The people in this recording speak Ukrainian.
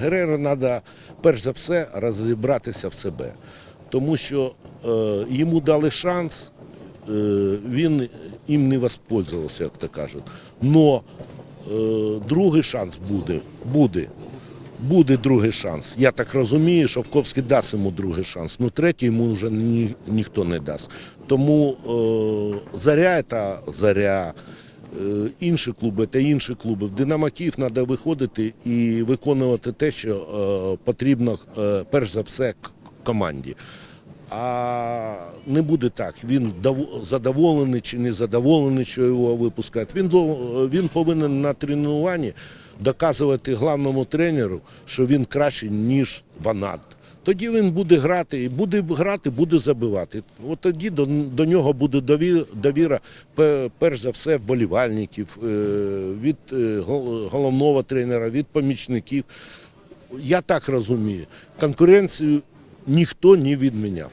Герера треба перш за все розібратися в себе, тому що е, йому дали шанс, е, він їм не воспользувався, як то кажуть. Но е, другий шанс буде. буде. Буде другий шанс. Я так розумію, що Вковський дасть йому другий шанс. Ну третій йому вже ні, ніхто не дасть. Тому е, заря це заря. Е, Інші клуби це інші клуби. В Динамо Київ треба виходити і виконувати те, що е, потрібно е, перш за все команді. А не буде так. Він задоволений чи не задоволений, що його випускають. Він, він повинен на тренуванні доказувати головному тренеру, що він кращий, ніж Ванат. Тоді він буде грати, і буде грати, буде забивати. От тоді до, до нього буде довіра, перш за все, вболівальників, е, від е, головного тренера, від помічників. Я так розумію. Конкуренцію ніхто не відміняв.